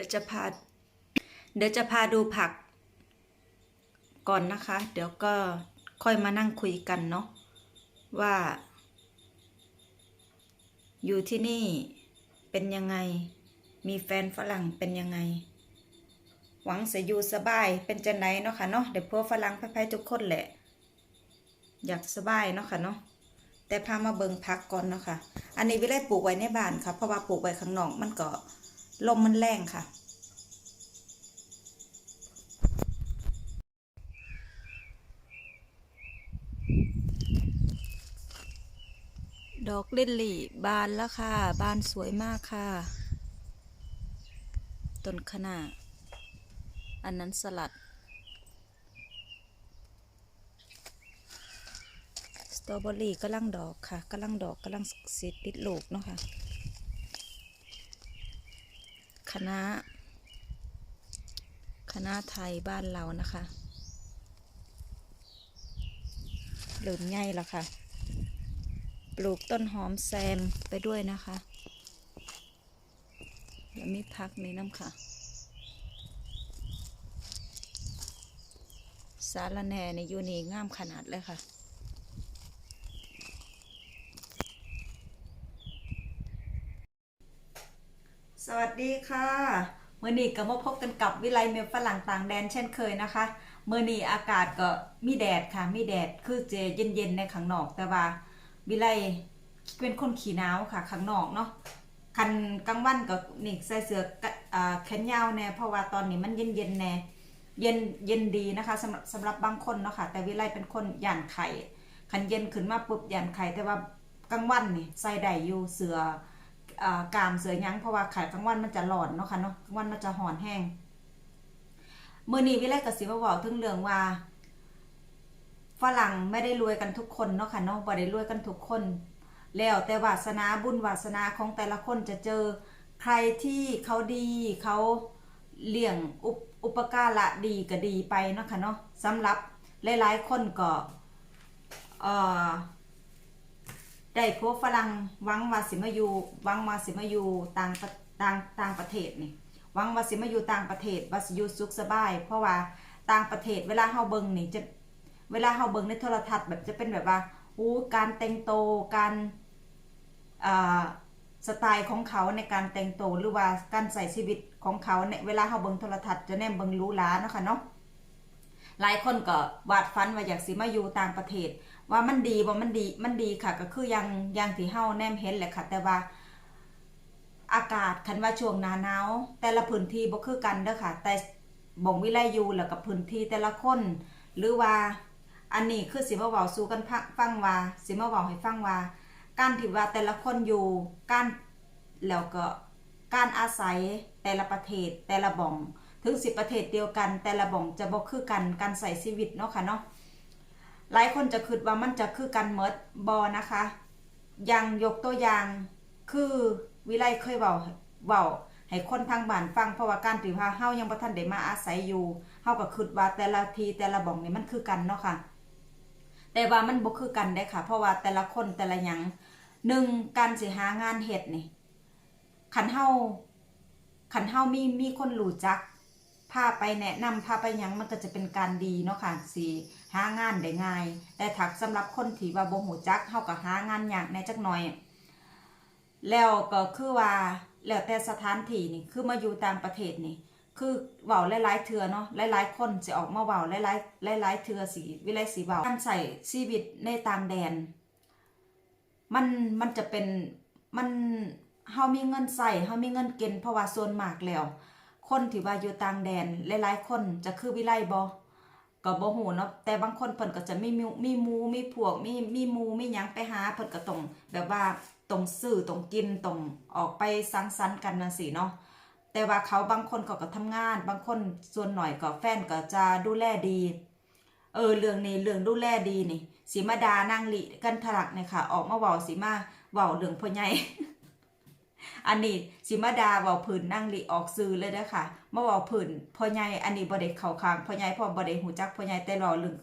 ดี๋ยวจะพา เดี๋ยวจะพาดูผักก่อนนะคะ เดี๋ยวก็ค่อยมานั่งคุยกันเนาะว่า อยู่ที่นี่เป็นยังไง มีแฟนฝรั่งเป็นยังไง หวังจะอยู่สบายเป็นจังไหนเนาะค่ะเนาะเดี๋ยวพวกฝรั่งไปๆทุกคนแหละ อยากสบายเนาะค่ะเนาะแต่พามาเบิงพักก่อนเนาะค่ะ อันนี้วิไลปลูกไว้ในบ้านค่ะ เพราะว่าปลูกไว้ข้างนอกมันก็ ลมมันแรงค่ะ ดอกลิลลี่ บานแล้วค่ะ บานสวยมากค่ะ ต้นขนา อันนั้นสลัด สตรอเบอรี่กำลังดอกค่ะกำลังดอกกำลังสิติดลูกเนาะค่ะ คณะคณะไทยบ้านเรานะคะเหลืมใหญ่แล้วค่ะ ปลูกต้นหอมแซมไปด้วยนะคะแล้วมีพักในน้ำค่ะ สารแหน่ในยูนี่งามขนาดเลยค่ะ วัสดีค่ะเมื่อนี้ก็มาพบกันกับวิไลเมลฝรั่งต่างแดนเช่นเคยนะคะเมื่อนี้อากาศก็มีแดดค่ะมีแดดคือเจเย็นๆในข้างนอกแต่ว่าวิไลเป็นคนขี้หนาวค่ะข้างนอกเนาะคันกลางวันก็นี่ใส่เสื้อกะอ่าแขนยาวแน่เพราะว่าตอนนี้มันเย็นๆแน่เย็นเย็นดีนะคะสำหรับสำหรับบางคนเนาะค่ะแต่วิไลเป็นคนหย่านไข่คันเย็นขึ้นมาปุ๊บหย่านไข่แต่ว่ากลางวันนี่ใส่ได้อยู่เสื้อ กามเสือยังเพราะว่าไข่กลางวันมันจะร้อนเนาะค่ะเนาะกลางวันมันจะห่อนแห้งเมื้อนี้วิไลก็สิมาเว้าถึงเรื่องว่าฝรั่งไม่ได้รวยกันทุกคนเนาะค่ะเนาะบ่ได้รวยกันทุกคน แล้วแต่วาสนาบุญวาสนาของแต่ละคนจะเจอใครที่เขาดีเขาเลี้ยงอุปอุปการะดีก็ดีไปเนาะค่ะเนาะสำหรับหลายๆคนก็เอ่อ ได้พวกฝรั่งวังวาสิมาอยู่วังวาสิมาอยู่ต่างต่างต่างประเทศนี่วังวาสิมาอยู่ต่างประเทศวาสิอยู่สุขสบาย เพราะว่าต่างประเทศเวลาเฮาเบิงนี่จะเวลาเราเบิงในโทรทัศน์แบบจะเป็นแบบว่าอู้การแต่งโตการสไตล์ของเขาในการแต่งโตวหรือว่าการใส่ชีวิตของเขาเนี่ยเวลาเราเบิ่งโทรทัศน์จะแนมเบิ่งรู้หราเนาะค่ะเนาะ หลายคนก็วาดฝันว่าอยากสิมาอยู่ต่างประเทศ ว่ามันดีว่ามันดีมันดีค่ะ ก็คือยังยังที่เฮาแนมเห็นแหละค่ะ แต่ว่าอากาศคันว่าช่วงหน้าหนาวแต่ละพื้นที่บ่คือกันเด้อค่ะ แต่บ่งวิไลอยู่แล้วกับพื้นที่แต่ละคน หรือว่าอันนี้คือสิมาเว้าสู่กันฟังว่าสิมาเว้าให้ฟังว่า การที่ว่าแต่ละคนอยู่การแล้วก็การอาศัยแต่ละประเทศแต่ละบ่อง ถึงสิประเทศเดียวกัน แต่ละบ่องจะบ่คือกันการใส่ชีวิตเนาะค่ะเนาะหลายคนจะคิดว่ามันจะคือกันเมดบอนะคะย่างยกตัวอย่างคือวิไลเคยเว้าเว้าให้คนทางบ้านฟังเพราะว่าการที่ว่าเฮายังบ่ทันได้มาอาศัยอยู่เฮาก็คิดว่าแต่ละทีแต่ละบ่องนี่มันคือกันเนาะค่ะ แต่ว่ามันบ่คือกันได้ค่ะ เพราะว่าแต่ละคนแต่ละหยังหนึ่งการสิหางานเฮ็ดนี่ขันเฮาขันเฮามีมีคนรู้จัก พาไปแนะนำพาไปยังมันก็จะเป็นการดีเนาะค่ะสิหางานได้ง่าย แต่ถักสำหรับคนที่ว่าบ่ฮู้จักเฮาก็หางานยากแหน่จักหน่อย แล้วก็คือว่าแล้วแต่สถานที่นี่คือมาอยู่ต่างประเทศนี่ คือเว้าหลายๆเทือเนาะหลายๆคนสิออกมาเว้าหลายๆหลายๆเทือสิวิไลสิเว้าการใส่ชีวิตในต่างแดน มันมันจะเป็นมันเฮามีเงินใส่เฮามีเงินเก็บเพราะว่าส่วนมากแล้ว คนที่ว่าอยู่ต่างแดนหลายๆคนจะคือวิไลบ่ก็บ่ฮู้เนาะแต่บางคนเพิ่นก็จะมีมิวมีหมูมีพวกมีมีหมูมีหยังไปหาเพิ่นก็ต้องแบบว่าต้องซื้อต้องกินต้องออกไปสังสรรค์กันจังซี่เนาะแต่ว่าเขาบางคนเขาก็ทำงาน บางคนส่วนหน่อยก็แฟนก็จะดูแลดี เออเรื่องนี้เรื่องดูแลดีนี่สีมาดานางลิกันทลักเนี่ยค่ะ ออกมาเว้าสีมาเว้าเรื่องพ่อใหญ่ อันนี้สีมาดาเว้าผืนนางลิออกซื้อเลยเด้อค่ะมาเว้าผืนพ่อใหญ่อันนี้บ่ได้เข้าข้างพ่อใหญ่พราะบ่ได้หูจักพ่อใหญ่แต่เว้าเรื่อง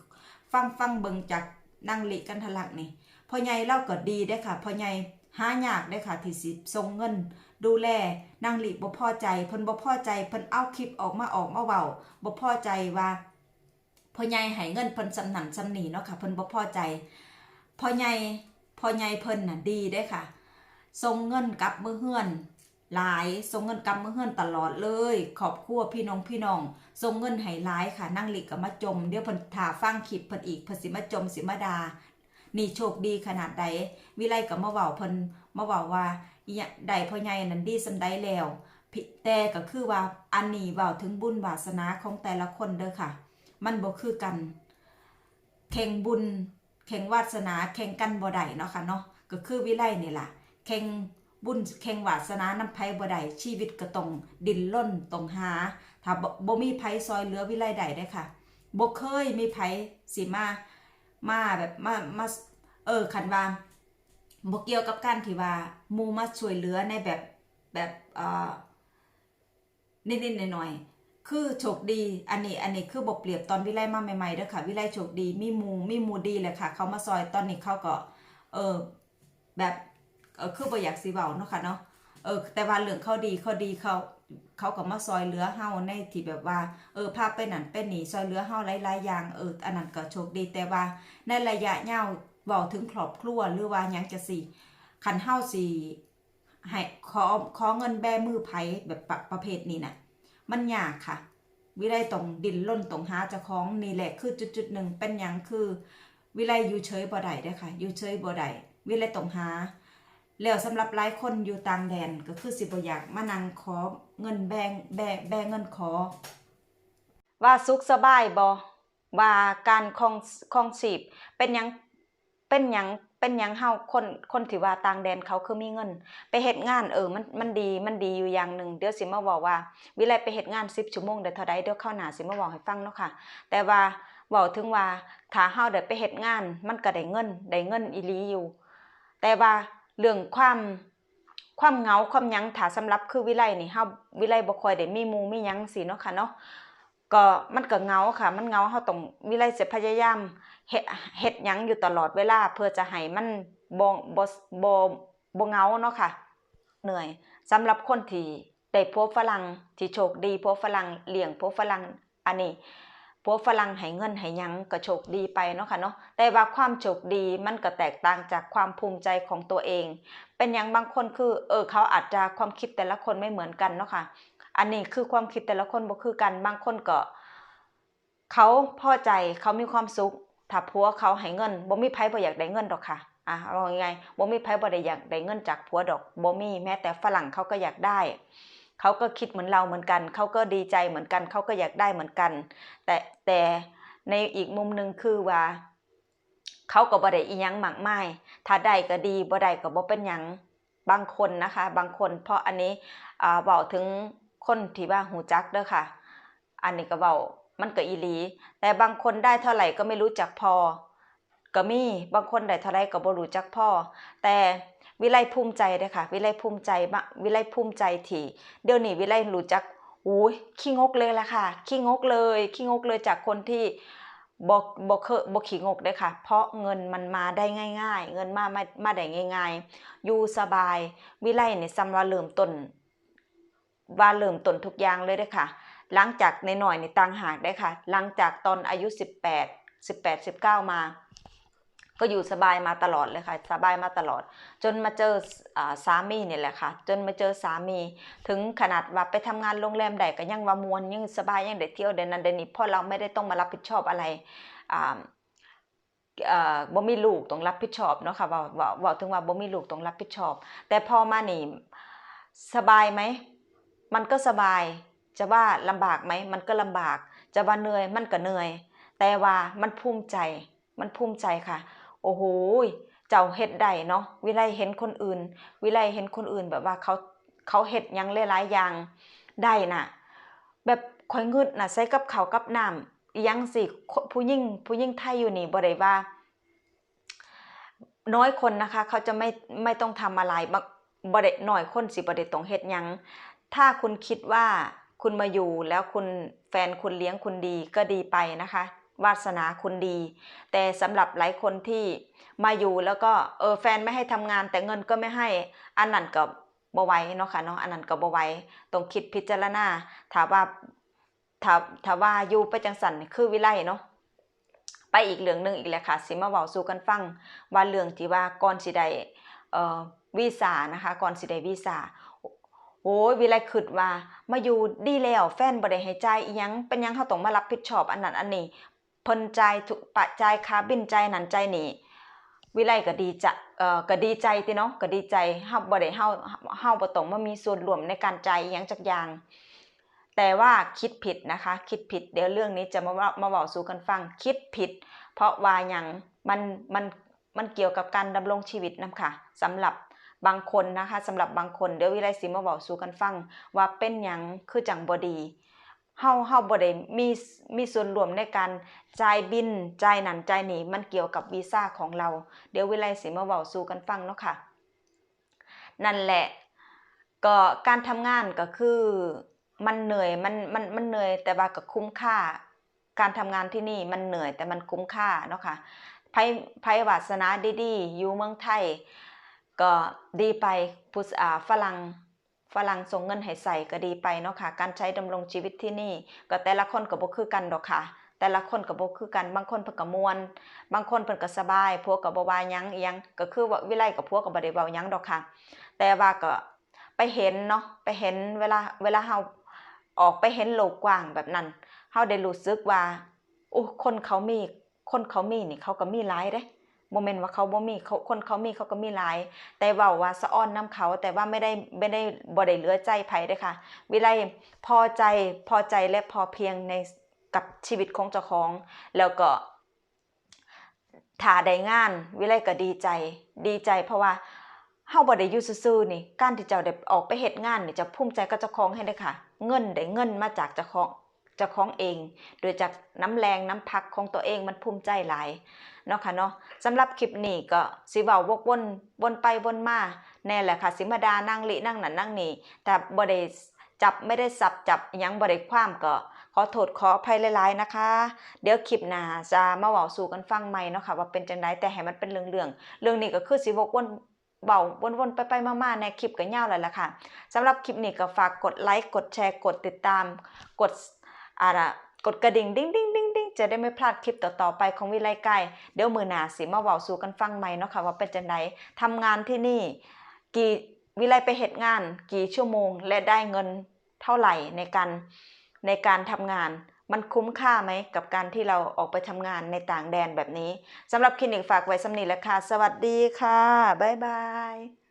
ฟังฟังเบิ่งจากนางลิกันทะลักนี่พ่อใหญ่เล่าก็ดีเด้ค่ะพ่อใหญ่หายากได้ค่ะที่สิส่งเงิน ดูแลนางหลีบ่พอใจเพิ่นบ่พอใจเพิ่นเอาคลิปออกมาออกมาเว้าบ่พอใจว่าพ่อใหญ่ให้เงินเพิ่นสำนันสำนีเนาะค่ะเพิ่นบ่พอใจพ่อใหญ่พ่อใหญ่เพิ่นน่ะดีเด้ค่ะ ส่งเงินกลับมือเฮือน หลายส่งเงินกลับมือเฮือนตลอดเลย ขอบครัวพี่น้องพี่น้องส่งเงินให้หลายค่ะนั่งหลีกก็มาจม เดี๋ยวเพิ่นถ่าฟังคลิปเพิ่นอีกเพิ่นสิมาจมสิมาดา นี่โชคดีขนาดใดวิไลก็มาเว้าเพิ่นมาเว้าว่าอีหยังใดพ่อใหญ่นั้นดีสำใดแล้วผิดแต่ก็คือว่าอันนี้เว้าถึงบุญวาสนาของแต่ละคนเด้อค่ะ มันบ่คือกัน แข่งบุญแข่งวาสนาแข่งกันบ่ได้เนาะค่ะเนาะก็คือวิไลนี่แหละ แข่งบุญแข่งวาสนาน้ำไผ่บ่ได้ชีวิตก็ต้องดิ้นรนต้องหา ถ้าบ่มีไผ่ซอยเหลือวิไลใดได้ค่ะบ่เคยมีไผ่สิมามาแบบมามาเออคันว่าบ่เกี่ยวกับการที่ว่ามูมาช่วยเหลือในแบบแบบเอ่อนิดๆหน่อยๆคือโชคดีอันนี้อันนี้คือบ่เปรียบตอนวิไลมาใหม่ๆเด้อค่ะวิไลโชคดีมีมูมีมูดีเลยค่ะ เขามาซอยตอนนี้เขาก็เออแบบ เออคือบ่อยากสิเว้าเนาะค่ะเนาะเออแต่ว่าเรื่องเขาดีเขาดีเขาเขาก็มาซอยเหลือเฮาในที่แบบว่า เออพาไปนั่นไปนี่ซอยเหลือเฮาหลายๆอย่างเอออันนั้นก็โชคดีแต่ว่า ในระยะยาวเว้าถึงครอบครัวหรือว่ายังจะสิคันเฮาสิให้ขอขอเงินแบมือไผแบบประประเภทนี้น่ะ มันยากค่ะ วิไลต้องดินล้นต้องหาเจ้าของนี่แหละคือจุดๆหนึ่งเป็นหยังคือ วิไลอยู่เฉยบ่ได้ด้ค่ะอยู่เฉยบ่ได้วิไลต้องหา แล้วสำหรับหลายคนอยู่ต่างแดนก็คือสิบอยากมานั่งขอเงินแบ่งแบแบ่เงินขอ ว่าสุขสบายบ่ว่าการคองคองชีพเป็นยังเป็นยังเป็นยังเฮาคนคนที่ว่าต่างแดนเขาคือมีเงิน ไปเฮ็ดงานเออมันมันดีมันดีอยู่อย่างหนึ่งเดี๋ยวสิมาบอกว่า วิไลไปเฮ็ดงาน10ชั่วโมงได้เท่าใดเดี๋ยวเข้าหน้าสิมาบอกให้ฟังเนาะค่ะ แต่ว่าเว้าถึงว่าถ้าเฮาได้ไปเฮ็ดงาน มันก็ได้เงินได้เงินอีหลีอยู่ แต่ว่า เรื่องความความเงาความยั้งถาสำหรับคือวิไลนี่เฮาวิไลบ่ค่อยได้มีมูมียั้งสิเนาะค่ะเนาะก็มันก็เงาค่ะ มันเงาเฮาต้องวิไลจะพยายามเฮ็ดเฮ็ดยั้งอยู่ตลอดเวลา เพื่อจะให้มันบ่บ่บ่บ่เงาเนาะค่ะ เหนื่อยสำหรับคนที่ได้พบฝรั่งที่โชคดีพบฝรั่งเลี้ยงพบฝรั่งอันนี้ พบฝรั่งให้เงินให้ยังก็โชคดีไปเนาะค่ะเนาะแต่ว่าความโชคดีมันก็แตกต่างจากความภูมิใจของตัวเอง เป็นหยังบางคนคือเออเขาอาจจะความคิดแต่ละคนไม่เหมือนกันเนาะค่ะ อันนี้คือความคิดแต่ละคนบ่คือกันบางคนก็เขาพอใจเขามีความสุขถ้าผัวเขาให้เงินบ่มีไผบ่อยากได้เงินดอกค่ะอะเอาง่ายๆบ่มีไผบ่ได้อยากได้เงินจากผัวดอกบ่มีแม้แต่ฝรั่งเขาก็อยากได้ เขาก็คิดเหมือนเราเหมือนกัน เขาก็ดีใจเหมือนกัน เขาก็อยากได้เหมือนกัน แต่แต่ในอีกมุมหนึ่งคือว่า เขาก็บ่ได้อีหยังหมากไมายถ้าได้ก็ดีบ่ได้ก็บ่เป็นหยังบางคนนะคะ บางคนเพราะอันนี้อ่าเว้าถึงคนที่ว่าหูจักเด้อค่ะ อันนี้ก็เว้ามันก็อีหลี แต่บางคนได้เท่าไหร่ก็ไม่รู้จักพอ ก็มีบางคนได้เท่าไหร่ก็บ่รู้จักพอ แต่ วิไลภูมิใจเด้อค่ะ วิไลภูมิใจมากวิไลภูมิใจที่ เดี๋ยวนี้วิไลรู้จักอุ้ยขี้งกเลยละค่ะ ขี้งกเลย ขี้งกเลยจากคนที่บ่บ่เคยบ่ขี้งกเด้ค่ะ เพราะเงินมันมาได้ง่าย ๆ เงินมามามาได้ง่าย ๆ อยู่สบาย วิไลเนี่ซ้ำว่าเริ่มต้นว่าเริ่มต้นทุกอย่างเลยเด้ค่ะ หลังจากในหน่อยๆนี่ต่างหากได้ค่ะ หลังจากตอนอายุ 18 18 19 มา ก็อยู่สบายมาตลอดเลยค่ะสบายมาตลอด จนมาเจอสามีเนี่ยแหละค่ะ จนมาเจอสามี ถึงขนาดว่าไปทำงานโรงแรมใดก็ยังว่ามวนยังสบายยังได้เที่ยวเดนนั้นเดนนี้เพราะเราไม่ได้ต้องมารับผิดชอบอะไรบ่มีลูกต้องรับผิดชอบเนาะค่ะว่าว่าวาถึงว่าบ่มีลูกต้องรับผิดชอบ แต่พอมานี่สบายไหมมันก็สบายจะว่าลำบากไหมมันก็ลำบาก จะว่าเหนื่อยมันก็เหนื่อย แต่ว่ามันภูมิใจมันภูมิใจค่ะ โอ้โหเจ้าเฮ็ดได้เนาะวิไลเห็นคนอื่น วิไลเห็นคนอื่นแบบว่าเขาเขาเฮ็ดยังหลายๆอย่างได้น่ะ แบบข่อยงึดน่ะใส่กับเขากับน้ำยังสิผู้หญิงผู้หญิงไทยอยู่นี่บ่ได้ว่า น้อยคนนะคะ เขาจะไม่ไม่ต้องทำอะไรบักบ่ได้น้อยคนสิบ่ได้ต้องเฮ็ดยังถ้าคุณคิดว่าคุณมาอยู่แล้วคุณแฟนคุณเลี้ยงคุณดีก็ดีไปนะคะ วาสนาคุณดี แต่สำหรับหลายคนที่มาอยู่แล้วก็เออแฟนไม่ให้ทำงานแต่เงินก็ไม่ให้อันนั้นก็บ่ไหว้เนาะค่ะเนาะอันนั้นก็บ่ไหว้ต้องคิดพิจารณาถ้าว่าถ้าถ้าว่าอยู่ไปจังสันคือวิไลเนาะไปอีกเรื่องหนึ่งอีกแหละค่ะสิมาเว้าสู่กันฟังว่าเรื่องที่ว่าก่อนสิได้เอ่อวีซ่านะคะก่อนสิได้วีซ่าโอ้ยวิไลคิดว่ามาอยู่ดีแล้วแฟนบ่ได้ให้จ่ายอีหยังเป็นยังเฮาต้องมารับผิดชอบอันนั้นอันนี้ เพิ่นจ่ายทุกปะจ่ายค่าบินใจนั่นจ่ายนี่วิไลก็ดีจะเอ่อก็ดีใจติเนาะก็ดีใจเฮาบ่ได้เฮาเฮาบ่ต้องมามีส่วนร่วมในการใจ่ายอิหยังจักอย่างแต่ว่าคิดผิดนะคะ คิดผิดเดี๋ยวเรื่องนี้จะมาว้ามาเว้าสู่กันฟังคิดผิด เพราะว่าหยังมันมันมันเกี่ยวกับการดำรงชีวิตนํค่ะสำหรับบางคนนะคะสำหรับบางคนเดี๋ยววิไลสิมาเว้าสู่กันฟังว่าเป็นหยังคือจังบ่ดี เฮาเฮาบ่ได้มีมีส่วนร่วมในการจ่ายบินจ่ายนั่นจ่ายนี่มันเกี่ยวกับวีซ่าของเรา เดี๋ยววิไลสิมาเว้าสู่กันฟังเนาะค่ะ นั่นแหละก็การทำงานก็คือมันเหนื่อยมันมันมันเหนื่อยแต่ว่าก็คุ้มค่า การทำงานที่นี่มันเหนื่อยแต่มันคุ้มค่าเนาะค่ะไผไผวาสนาดีๆอยู่เมืองไทย ก็ดีไปผู้สอ่าฝรั่ง ฝรั่งส่งเงินให้ใส่ก็ดีไปเนาะค่ะ การใช้ดำรงชีวิตที่นี่ ก็แต่ละคนก็บ่คือกันดอกค่ะ แต่ละคนก็บ่คือกัน บางคนเพิ่นก็มวน บางคนเพิ่นก็สบายพวกก็บ่ว่าหยังอีหยังก็คือว่าวิไลกับพวกก็บ่ได้เว้าหยังดอกค่ะ แต่ว่าก็ไปเห็นเนาะ ไปเห็นเวลาเวลาเฮาออกไปเห็นโลกกว้างแบบนั้นเฮาได้รู้สึกว่าโอ้คนเขามี คนเขามีนี่เขาก็มีหลายเด้ บ่แม่นว่าเขาบ่มีเขาคนเขามีเขาก็มีหลาย แต่เว้าว่าสะอ้อนนํเขา แต่ว่าไม่ได้ไม่ได้บ่ได้เหลือใจไผเด้ค่ะ วิไลพอใจพอใจและพอเพียงในกับชีวิตของเจ้าของ แล้วก็ถ้าได้งาน วิไลก็ดีใจ ดีใจเพราะว่าเฮาบ่ได้อยู่ซื่อๆนี่ การที่เจ้าได้ออกไปเฮ็ดงานนี่จะภูมิใจกับเจ้าของให้เด้ค่ะ เงินได้เงินมาจากเจ้าของเจ้าของเอง โดยจากน้ำแรงน้ำพักของตัวเองมันภูมิใจหลาย เนาะค่ะเนาะสำหรับคลิปนี้ก็สิเว้าวกวนวนไปวนมาแน่แหละค่ะสิมาดานั่งลินั่งนั่นนั่งนี่แต่บ่ได้จับไม่ได้สับจับยังบ่ได้ความก็ขอโทษขออภัยหลายๆนะคะ เดี๋ยวคลิปหน้าจะมาเว้าสู่กันฟังใหม่เนาะค่ะว่าเป็นจังไดแต่ให้มันเป็นเรื่องๆเรื่องนี้ก็คือสิวกวนเบาวนๆไปๆมาๆในคลิปก็ยาวแล้วล่ะค่ะสำหรับคลิปนี้ก็ฝากกดไลค์กดแชร์กดติดตาม กดอ่าล่ะกดกระดิ่งดิ้งดิ้ง จะได้ไม่พลาดคลิปต่อๆไปของวิไลไก่เดี๋ยวมือหนาสิมาเว้าสู่กันฟังใหม่เนาะค่ะว่าเป็นจังไดทำงานที่นี่ กี่วิไลไปเฮ็ดงาน กี่ชั่วโมง และได้เงินเท่าไหร่ในการในการทำงานมันคุ้มค่าไหมกับการที่เราออกไปทำงานในต่างแดนแบบนี้สำหรับคลินิกฝากไว้สำนีและค่ะสวัสดีค่ะ บ๊ายบาย